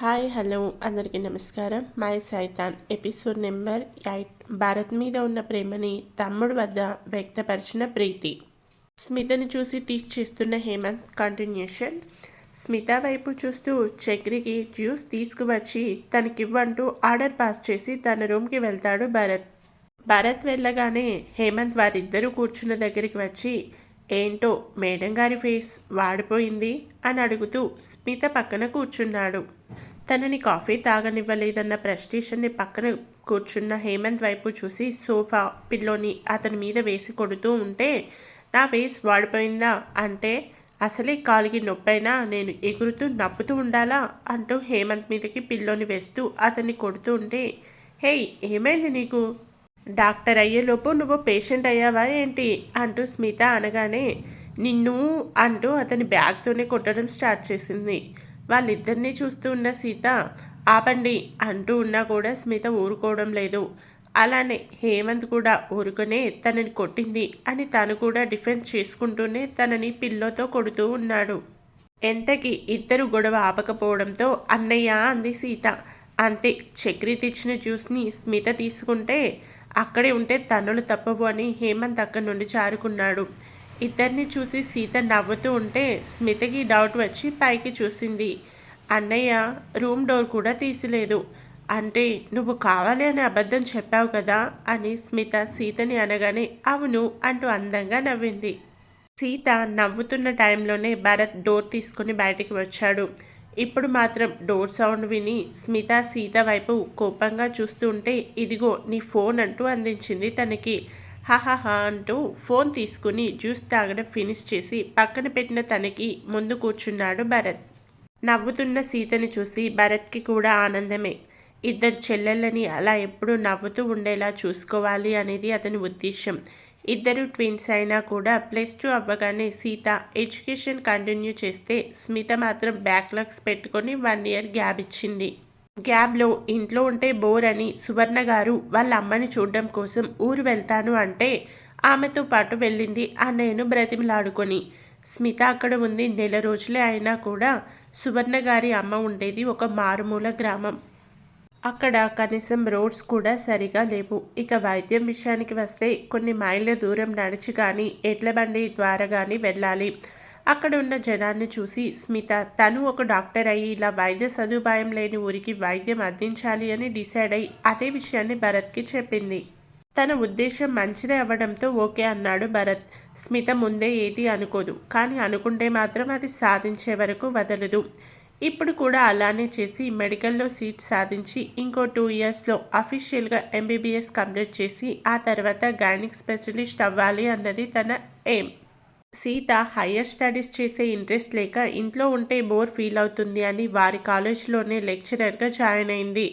Hi hello అందరికీ నమస్కారం. My సైతాన్. Episode number eight. భారత్ మీద ఉన్న ప్రేమని తమ్ముడు వద్ద వ్యక్తపరిచిన ప్రీతి. స్మితని చూసి టీచ్ చేస్తున్న హేమంత్ కంటిన్యూషన్. స్మిత వైపు చూస్తూ చక్రికి జ్యూస్ తీసుకువచ్చి తనకివ్వంటూ ఆర్డర్ పాస్ చేసి తన రూమ్కి వెళ్తాడు భరత్. భరత్ వెళ్ళగానే హేమంత్ వారిద్దరూ కూర్చున్న దగ్గరికి వచ్చి ఏంటో మేడం గారి ఫేస్ వాడిపోయింది? అని అడుగుతూ స్మిత పక్కన కూర్చున్నాడు. తనని కాఫీ తాగనివ్వలేదన్న ప్రెస్టేషన్ని పక్కన కూర్చున్న హేమంత్ వైపు చూసి సోఫా పిల్లోని అతని మీద వేసి కొడుతూ ఉంటే నా వేస్ వాడిపోయిందా? అంటే అసలే కాలికి నొప్పైనా? నేను ఎగురుతూ నవ్వుతూ ఉండాలా? అంటూ హేమంత్ మీదకి పిల్లోని వేస్తూ అతన్ని కొడుతూ ఉంటే హేయ్ ఏమైంది నీకు? డాక్టర్ అయ్యేలోపు నువ్వు పేషెంట్ అయ్యావా ఏంటి? అంటూ స్మిత అనగానే నిన్ను అంటూ అతని బ్యాగ్తోనే కొట్టడం స్టార్ట్ చేసింది. వాళ్ళిద్దరినీ చూస్తూ ఉన్న సీత ఆపండి అంటూ ఉన్నా కూడా స్మిత ఊరుకోవడం లేదు. అలానే హేమంత్ కూడా ఊరుకునే తనని కొట్టింది అని తను కూడా డిఫెన్స్ చేసుకుంటూనే తనని పిల్లోతో కొడుతూ ఉన్నాడు. ఎంతకి ఇద్దరు గొడవ ఆపకపోవడంతో అన్నయ్య అంది సీత. అంతే చక్రి తెచ్చిన జ్యూస్ని స్మిత తీసుకుంటే అక్కడే ఉంటే తన్నులు తప్పవు అని హేమంత్ అక్కడి నుండి చారుకున్నాడు. ఇద్దరిని చూసి సీత నవ్వుతూ ఉంటే స్మితకి డౌట్ వచ్చి పైకి చూసింది. అన్నయ్య రూమ్ డోర్ కూడా తీసిలేదు. అంటే నువ్వు కావాలి అని అబద్ధం చెప్పావు కదా అని స్మిత సీతని అనగానే అవును అంటూ అందంగా నవ్వింది. సీత నవ్వుతున్న టైంలోనే భరత్ డోర్ తీసుకుని బయటికి వచ్చాడు. ఇప్పుడు మాత్రం డోర్ సౌండ్ విని స్మిత సీత వైపు కోపంగా చూస్తూ ఉంటే ఇదిగో నీ ఫోన్ అంటూ అందించింది తనకి. హహహా అంటూ ఫోన్ తీసుకుని జ్యూస్ తాగడం ఫినిష్ చేసి పక్కన పెట్టిన తనకి ముందు కూర్చున్నాడు భరత్. నవ్వుతున్న సీతని చూసి భరత్కి కూడా ఆనందమే. ఇద్దరు చెల్లెళ్ళని అలా ఎప్పుడూ నవ్వుతూ ఉండేలా చూసుకోవాలి అనేది అతని ఉద్దేశం ఇద్దరు ట్విన్స్ అయినా కూడా ప్లస్ టూ అవ్వగానే సీత ఎడ్యుకేషన్ కంటిన్యూ చేస్తే స్మిత మాత్రం బ్యాక్లాగ్స్ పెట్టుకొని వన్ ఇయర్ గ్యాప్ ఇచ్చింది. గ్యాబ్లో ఇంట్లో ఉంటే బోర్ అని సువర్ణ గారు వాళ్ళ అమ్మని చూడడం కోసం ఊరు వెళ్తాను అంటే ఆమెతో పాటు వెళ్ళింది అన్నయ్యను బ్రతిమలాడుకొని. స్మిత అక్కడ ఉంది. నెల రోజులే అయినా కూడా సువర్ణ గారి అమ్మ ఉండేది ఒక మారుమూల గ్రామం. అక్కడ కనీసం రోడ్స్ కూడా సరిగా లేవు. ఇక వైద్యం విషయానికి వస్తే కొన్ని మైళ్ళ దూరం నడిచి కానీ ఎడ్ల బండి ద్వారా కానీ వెళ్ళాలి. అక్కడ ఉన్న జనాన్ని చూసి స్మిత తను ఒక డాక్టర్ అయ్యి ఇలా వైద్య సదుపాయం లేని ఊరికి వైద్యం అందించాలి అని డిసైడ్ అయ్యి అదే విషయాన్ని భరత్కి చెప్పింది. తన ఉద్దేశం మంచిదే అవ్వడంతో ఓకే అన్నాడు భరత్. స్మిత ముందే ఏది అనుకోదు కానీ అనుకుంటే మాత్రం అది సాధించే వరకు వదలదు. ఇప్పుడు కూడా అలానే చేసి మెడికల్లో సీట్ సాధించి ఇంకో టూ ఇయర్స్లో అఫీషియల్గా ఎంబీబీఎస్ కంప్లీట్ చేసి ఆ తర్వాత గైనిక్ స్పెషలిస్ట్ అవ్వాలి అన్నది తన ఎయిమ్. సీత హయ్యర్ స్టడీస్ చేసే ఇంట్రెస్ట్ లేక ఇంట్లో ఉంటే బోర్ ఫీల్ అవుతుంది అని వారి కాలేజీలోనే లెక్చరర్గా జాయిన్ అయింది.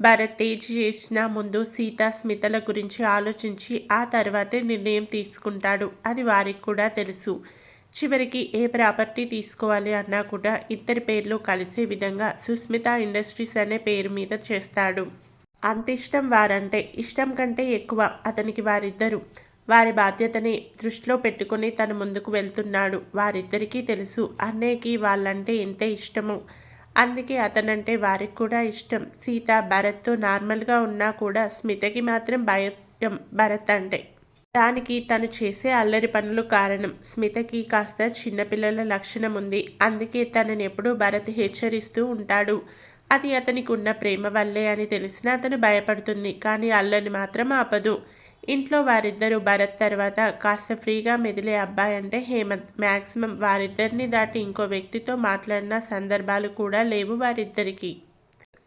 భరత్ తేజ్ చేసిన ముందు సీత స్మితల గురించి ఆలోచించి ఆ తర్వాతే నిర్ణయం తీసుకుంటాడు. అది వారికి కూడా తెలుసు. చివరికి ఏ ప్రాపర్టీ తీసుకోవాలి అన్నా కూడా ఇద్దరి పేర్లు కలిసే విధంగా సుస్మిత ఇండస్ట్రీస్ అనే పేరు మీద చేస్తాడు. అంత ఇష్టం వారంటే ఇష్టం కంటే ఎక్కువ అతనికి వారిద్దరు వారి బాధ్యతని దృష్టిలో పెట్టుకుని తను ముందుకు వెళ్తున్నాడు. వారిద్దరికీ తెలుసు అన్నయ్యకి వాళ్ళంటే ఎంత ఇష్టము. అందుకే అతనంటే వారికి కూడా ఇష్టం. సీత భరత్తో నార్మల్గా ఉన్నా కూడా స్మితకి మాత్రం భయం. భరత్ అంటే దానికి తను చేసే అల్లరి పనులు కారణం. స్మితకి కాస్త చిన్నపిల్లల లక్షణం ఉంది. అందుకే తనని ఎప్పుడూ భరత్ హెచ్చరిస్తూ ఉంటాడు. అది అతనికి ఉన్న ప్రేమ వల్లే అని తెలిసినా అతను భయపడుతుంది. కానీ అల్లరిని మాత్రం ఆపదు. ఇంట్లో వారిద్దరూ భరత్ తర్వాత కాస్త ఫ్రీగా మెదిలే అబ్బాయి అంటే హేమంత్. మ్యాక్సిమం వారిద్దరిని దాటి ఇంకో వ్యక్తితో మాట్లాడిన సందర్భాలు కూడా లేవు వారిద్దరికి.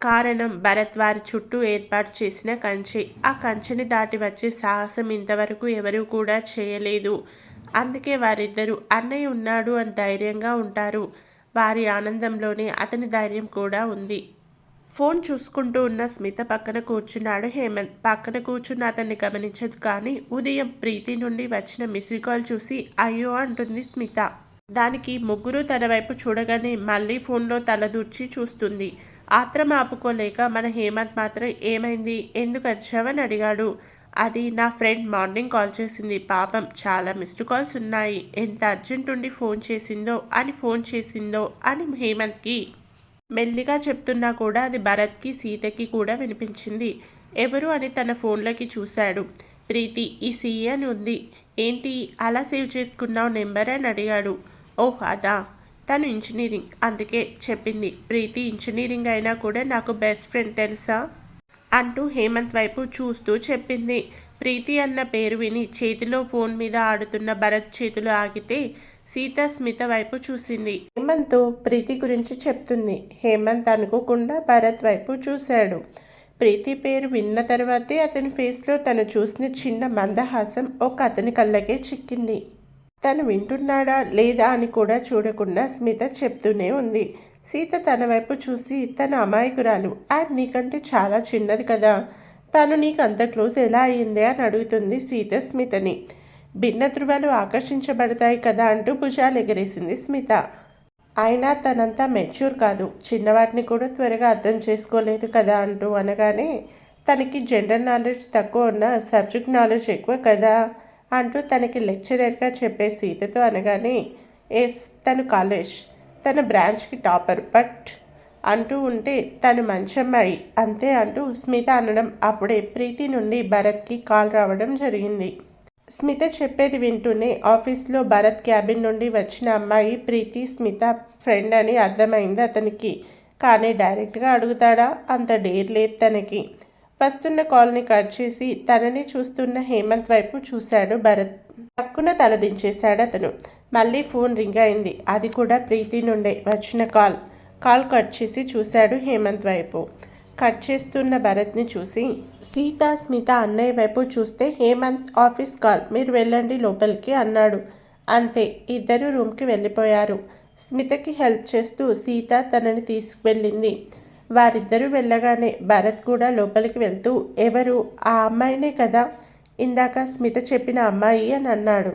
కారణం భరత్ వారి చుట్టూ ఏర్పాటు చేసిన కంచె. ఆ కంచెని దాటి వచ్చే సాహసం ఇంతవరకు ఎవరూ కూడా చేయలేదు. అందుకే వారిద్దరూ అన్నయ్య ఉన్నాడు అని ధైర్యంగా ఉంటారు. వారి ఆనందంలోనే అతని ధైర్యం కూడా ఉంది. ఫోన్ చూసుకుంటూ ఉన్న స్మిత పక్కన కూర్చున్నాడు హేమంత్. పక్కన కూర్చున్న అతన్ని గమనించదు కానీ ఉదయం ప్రీతి నుండి వచ్చిన మిస్డ్ కాల్ చూసి అయ్యో అంటుంది స్మిత. దానికి ముగ్గురు తన వైపు చూడగానే మళ్ళీ ఫోన్లో తలదూర్చి చూస్తుంది. ఆత్రం ఆపుకోలేక మన హేమంత్ మాత్రం ఏమైంది? ఎందుకు వచ్చావని అడిగాడు. అది నా ఫ్రెండ్ మార్నింగ్ కాల్ చేసింది. పాపం చాలా మిస్డ్ కాల్స్ ఉన్నాయి. ఎంత అర్జెంట్ ఉండి ఫోన్ చేసిందో అని ఫోన్ చేసిందో అని హేమంత్కి మెల్లిగా చెప్తున్నా కూడా అది భరత్కి సీతకి కూడా వినిపించింది. ఎవరు అని తన ఫోన్లోకి చూశాడు. ప్రీతి ఈ సీఏ అని ఉంది. ఏంటి అలా సేవ్ చేసుకున్నావు నెంబర్ అని అడిగాడు. ఓహ్ అదా? తను ఇంజనీరింగ్. అందుకే చెప్పింది. ప్రీతి ఇంజనీరింగ్ అయినా కూడా నాకు బెస్ట్ ఫ్రెండ్ తెలుసా? అంటూ హేమంత్ వైపు చూస్తూ చెప్పింది. ప్రీతి అన్న పేరు విని చేతిలో ఫోన్ మీద ఆడుతున్న భరత్ చేతులు ఆగితే సీత స్మిత వైపు చూసింది. హేమంత్ ప్రీతి గురించి చెప్తుంది. హేమంత్ అనుకోకుండా భరత్ వైపు చూశాడు. ప్రీతి పేరు విన్న తర్వాతే అతని ఫేస్లో తను చూసిన చిన్న మందహాసం ఒక అతని కళ్ళకే చిక్కింది. తను వింటున్నాడా లేదా అని కూడా చూడకుండా స్మిత చెప్తూనే ఉంది. సీత తన వైపు చూసి తన అమాయకురాలు అండ్ నీకంటే చాలా చిన్నది కదా. తను నీకు అంత క్లోజ్ ఎలా అయ్యింది అని అడుగుతుంది సీత స్మితని. భిన్న ధృవాలు ఆకర్షించబడతాయి కదా అంటూ భుజాలు ఎగిరేసింది స్మిత. అయినా తనంతా మెచ్యూర్ కాదు. చిన్నవాటిని కూడా త్వరగా అర్థం చేసుకోలేదు కదా అంటూ అనగానే తనకి జనరల్ నాలెడ్జ్ తక్కువ ఉన్న సబ్జెక్ట్ నాలెడ్జ్ ఎక్కువ కదా అంటూ తనకి లెక్చరర్గా చెప్పే సీతతో అనగానే ఎస్ తను కాలేజ్ తన బ్రాంచ్కి టాపర్ బట్ అంటూ ఉంటే తను మంచి అమ్మాయి అంతే అంటూ స్మిత అనడం అప్పుడే ప్రీతి నుండి భరత్కి కాల్ రావడం జరిగింది. స్మిత చెప్పేది వింటూనే ఆఫీస్లో భరత్ క్యాబిన్ నుండి వచ్చిన అమ్మాయి ప్రీతి స్మిత ఫ్రెండ్ అని అర్థమైంది అతనికి. కానీ డైరెక్ట్గా అడుగుతాడా? అంత డేర్ లేదు తనకి. వస్తున్న కాల్ని కట్ చేసి తనని చూస్తున్న హేమంత్ వైపు చూశాడు భరత్. పక్కున తలదించేశాడు అతను. మళ్ళీ ఫోన్ రింగ్ అయింది. అది కూడా ప్రీతి నుండే వచ్చిన కాల్. కాల్ కట్ చేసి చూశాడు హేమంత్ వైపు. కట్ చేస్తున్న భరత్ని చూసి సీత స్మిత అన్నయ్య వైపు చూస్తే హేమంత్ ఆఫీస్ కాల్ మీరు వెళ్ళండి లోపలికి అన్నాడు. అంతే ఇద్దరు రూమ్కి వెళ్ళిపోయారు. స్మితకి హెల్ప్ చేస్తూ సీత తనని తీసుకువెళ్ళింది. వారిద్దరూ వెళ్ళగానే భరత్ కూడా లోపలికి వెళ్తూ ఎవరు? ఆ అమ్మాయినే కదా? ఇందాక స్మిత చెప్పిన అమ్మాయి అని అన్నాడు.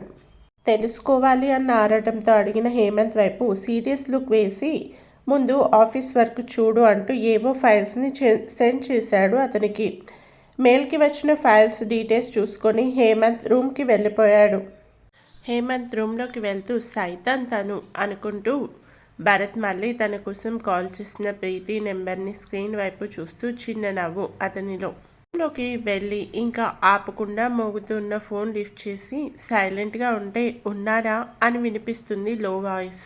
తెలుసుకోవాలి అన్న ఆరటంతో అడిగిన హేమంత్ వైపు సీరియస్ లుక్ వేసి ముందు ఆఫీస్ వర్క్ చూడు అంటూ ఏవో ఫైల్స్ని సెండ్ చేశాడు అతనికి. మెయిల్కి వచ్చిన ఫైల్స్ డీటెయిల్స్ చూసుకొని హేమంత్ రూమ్కి వెళ్ళిపోయాడు. హేమంత్ రూమ్లోకి వెళ్తూ సైతాన్ తను అనుకుంటూ భరత్ మళ్ళీ తన కోసం కాల్ చేసిన ప్రీతి నెంబర్ని స్క్రీన్ వైపు చూస్తూ చిన్న నవ్వు అతనిలో. లోకి వెళ్ళి ఇంకా ఆపకుండా మోగుతున్న ఫోన్ లిఫ్ట్ చేసి సైలెంట్గా ఉంటే ఉన్నారా? అని వినిపిస్తుంది లో వాయిస్.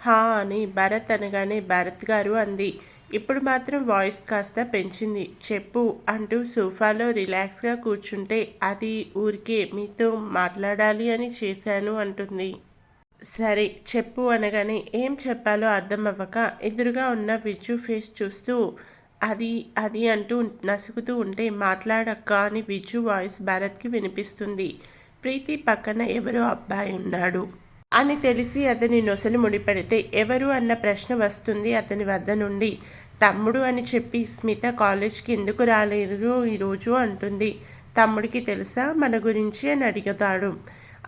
హా అని భరత్ అనగానే భరత్ గారు అంది. ఇప్పుడు మాత్రం వాయిస్ కాస్త పెంచింది. చెప్పు అంటూ సోఫాలో రిలాక్స్గా కూర్చుంటే అది ఊరికే మీతో మాట్లాడాలి అని చేశాను అంటుంది. సరే చెప్పు అనగానే ఏం చెప్పాలో అర్థం అవ్వక ఎదురుగా ఉన్న విజు ఫేస్ చూస్తూ అది అది అంటూ నసుకుతూ ఉంటే మాట్లాడక్క అని విజు వాయిస్ భరత్కి వినిపిస్తుంది. ప్రీతి పక్కన ఎవరో అబ్బాయి ఉన్నాడు. అని తెలిసి అతని నొసలు ముడిపెడితే ఎవరు అన్న ప్రశ్న వస్తుంది అతని వద్ద నుండి. తమ్ముడు అని చెప్పి స్మిత కాలేజ్కి ఎందుకు రాలేరు ఈరోజు అంటుంది. తమ్ముడికి తెలుసా? మన గురించి అని అడుగుతాడు.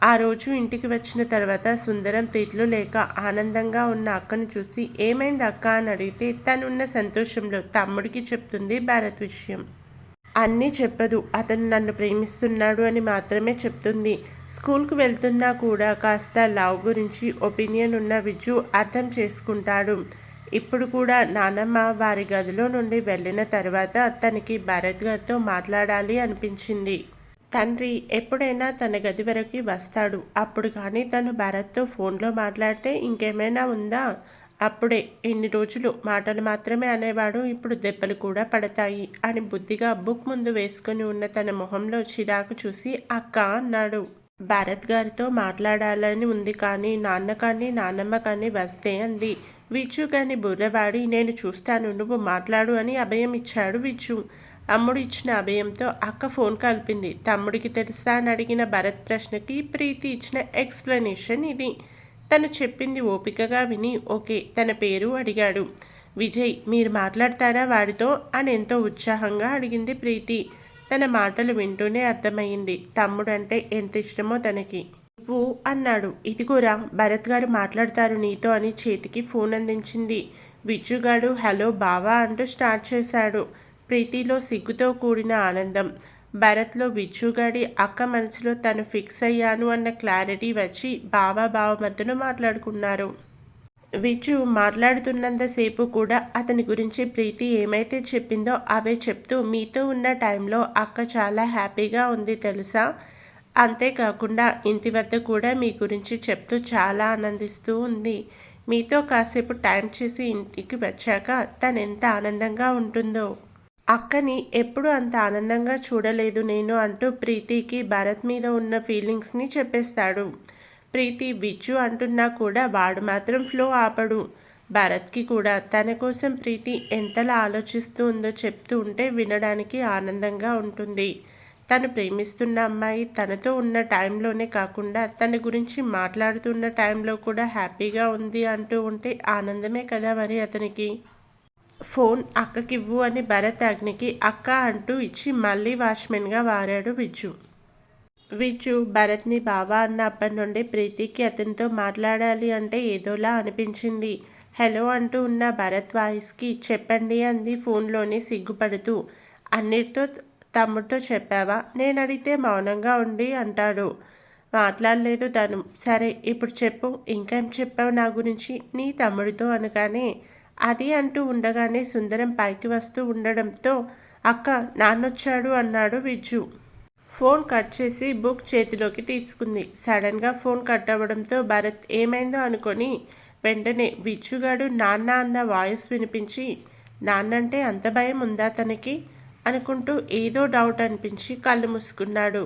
ఆ రోజు ఇంటికి వచ్చిన తర్వాత సుందరం తిట్లు లేక ఆనందంగా ఉన్న అక్కను చూసి ఏమైంది అక్క? అని అడిగితే తనున్న సంతోషంలో తమ్ముడికి చెప్తుంది భారత్ విషయం. అన్నీ చెప్పదు. అతను నన్ను ప్రేమిస్తున్నాడు అని మాత్రమే చెప్తుంది. స్కూల్కు వెళ్తున్నా కూడా కాస్త లవ్ గురించి ఒపీనియన్ ఉన్న విజు అర్థం చేసుకుంటాడు. ఇప్పుడు కూడా నానమ్మ వారి గదిలో నుండి వెళ్ళిన తర్వాత తనకి భరత్ గారితో మాట్లాడాలి అనిపించింది. తండ్రి ఎప్పుడైనా తన గది వరకు వస్తాడు. అప్పుడు కానీ తను భరత్తో ఫోన్లో మాట్లాడితే ఇంకేమైనా ఉందా? అప్పుడే ఇన్ని రోజులు మాటలు మాత్రమే అనేవాడు ఇప్పుడు దెబ్బలు కూడా పడతాయి అని బుద్ధిగా బుక్ ముందు వేసుకుని ఉన్న తన మొహంలో చిరాకు చూసి అక్క అన్నాడు. భారత్ గారితో మాట్లాడాలని ఉంది కానీ నాన్న కానీ నాన్నమ్మ కానీ వస్తే అంది. విచ్చు కానీ బుర్రవాడి నేను చూస్తాను నువ్వు మాట్లాడు అని అభయం ఇచ్చాడు విచ్చు అమ్ముడు ఇచ్చిన అభయంతో అక్క ఫోన్ కలిపింది. తమ్ముడికి తెలుసా అని అడిగిన భరత్ ప్రశ్నకి ప్రీతి ఇచ్చిన ఎక్స్ప్లెనేషన్ ఇది. తను చెప్పింది ఓపికగా విని ఓకే తన పేరు అడిగాడు. విజయ్ మీరు మాట్లాడతారా వాడితో? అని ఎంతో ఉత్సాహంగా అడిగింది ప్రీతి. తన మాటలు వింటూనే అర్థమైంది తమ్ముడంటే ఎంత ఇష్టమో తనకి. నువ్వు అన్నాడు. ఇదిగోరా భరత్ గారు మాట్లాడతారు నీతో అని చేతికి ఫోన్ అందించింది. విజుగాడు హలో బావా అంటూ స్టార్ట్ చేశాడు. ప్రీతిలో సిగ్గుతో కూడిన ఆనందం. భరత్లో విచ్చుగాడి అక్క మనసులో తను ఫిక్స్ అయ్యాను అన్న క్లారిటీ వచ్చి బాబా బావ మధ్యలో మాట్లాడుకున్నారు. విజు మాట్లాడుతున్నంతసేపు కూడా అతని గురించి ప్రీతి ఏమైతే చెప్పిందో అవే చెప్తూ మీతో ఉన్న టైంలో అక్క చాలా హ్యాపీగా ఉంది తెలుసా? అంతేకాకుండా ఇంటి వద్ద కూడా మీ గురించి చెప్తూ చాలా ఆనందిస్తూ ఉంది. మీతో కాసేపు టైం చేసి ఇంటికి వచ్చాక తను ఎంత ఆనందంగా ఉంటుందో? అక్కని ఎప్పుడు అంత ఆనందంగా చూడలేదు నేను అంటూ ప్రీతికి భరత్ మీద ఉన్న ఫీలింగ్స్ని చెప్పేస్తాడు. ప్రీతి విచ్చు అంటున్నా కూడా వాడు మాత్రం ఫ్లో ఆపడు. భరత్కి కూడా తన కోసం ప్రీతి ఎంతలా ఆలోచిస్తూ ఉందో చెప్తూ ఉంటే వినడానికి ఆనందంగా ఉంటుంది. తను ప్రేమిస్తున్న అమ్మాయి తనతో ఉన్న టైంలోనే కాకుండా తన గురించి మాట్లాడుతున్న టైంలో కూడా హ్యాపీగా ఉంది అంటూ ఉంటే ఆనందమే కదా మరి అతనికి. ఫోన్ అక్కకివ్వు అని భరత్ అగ్నికి అక్క అంటూ ఇచ్చి మళ్ళీ వాచ్మెన్గా వారాడు విజు. విజు భరత్ని బావా అన్నప్పటి నుండి ప్రీతికి అతనితో మాట్లాడాలి అంటే ఏదోలా అనిపించింది. హలో అంటూ ఉన్న భరత్ వాయిస్కి చెప్పండి అంది ఫోన్లోనే సిగ్గుపడుతూ. అన్నిటితో తమ్ముడితో చెప్పావా? నేను అడిగితే మౌనంగా ఉండి అంటాడు. మాట్లాడలేదు తను. సరే ఇప్పుడు చెప్పు. ఇంకేం చెప్పావు నా గురించి? నీ తమ్ముడితో అనగానే అది అంటూ ఉండగానే సుందరం పైకి వస్తూ ఉండడంతో అక్క నాన్నొచ్చాడు అన్నాడు విజ్జు ఫోన్ కట్ చేసి బుక్ చేతిలోకి తీసుకుంది. సడన్గా ఫోన్ కట్ అవ్వడంతో భరత్ ఏమైందో అనుకొని వెంటనే విచ్చుగాడు నాన్న అన్న వాయిస్ వినిపించి నాన్నంటే అంత భయం ఉందా తనకి? అనుకుంటూ ఏదో డౌట్ అనిపించి కళ్ళు మూసుకున్నాడు.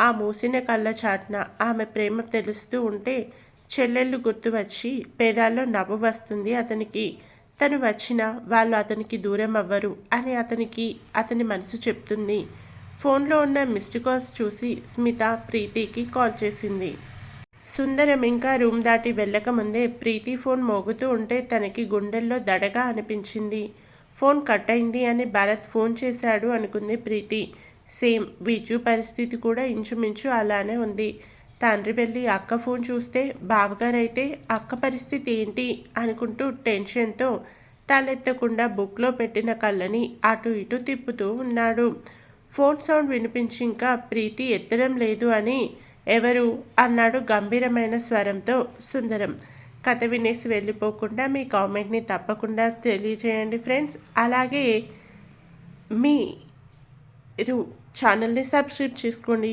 ఆ మూసిన కళ్ళ చాటున ఆమె ప్రేమ తెలుస్తూ ఉంటే చెల్లెళ్ళు గుర్తు వచ్చి పేదాల్లో నవ్వు వస్తుంది అతనికి. తను వచ్చినా వాళ్ళు అతనికి దూరం అవ్వరు అని అతనికి అతని మనసు చెప్తుంది. ఫోన్లో ఉన్న మిస్డ్ కాల్స్ చూసి స్మిత ప్రీతికి కాల్ చేసింది. సుందరం ఇంకా రూమ్ దాటి వెళ్ళకముందే ప్రీతి ఫోన్ మోగుతూ ఉంటే తనకి గుండెల్లో దడగా అనిపించింది. ఫోన్ కట్ అయింది అని భరత్ ఫోన్ చేశాడు అనుకుంది ప్రీతి. సేమ్ విజు పరిస్థితి కూడా ఇంచుమించు అలానే ఉంది. తండ్రి వెళ్ళి అక్క ఫోన్ చూస్తే బావగారైతే అక్క పరిస్థితి ఏంటి? అనుకుంటూ టెన్షన్తో తలెత్తకుండా బుక్లో పెట్టిన కళ్ళని అటు ఇటు తిప్పుతూ ఉన్నాడు. ఫోన్ సౌండ్ వినిపించి ఇంకా ప్రీతి ఎత్తడం లేదు అని ఎవరు? అన్నాడు గంభీరమైన స్వరంతో సుందరం. కథ వినేసి వెళ్ళిపోకుండా మీ కామెంట్ని తప్పకుండా తెలియజేయండి ఫ్రెండ్స్. అలాగే మీ ఛానల్ని సబ్స్క్రైబ్ చేసుకోండి.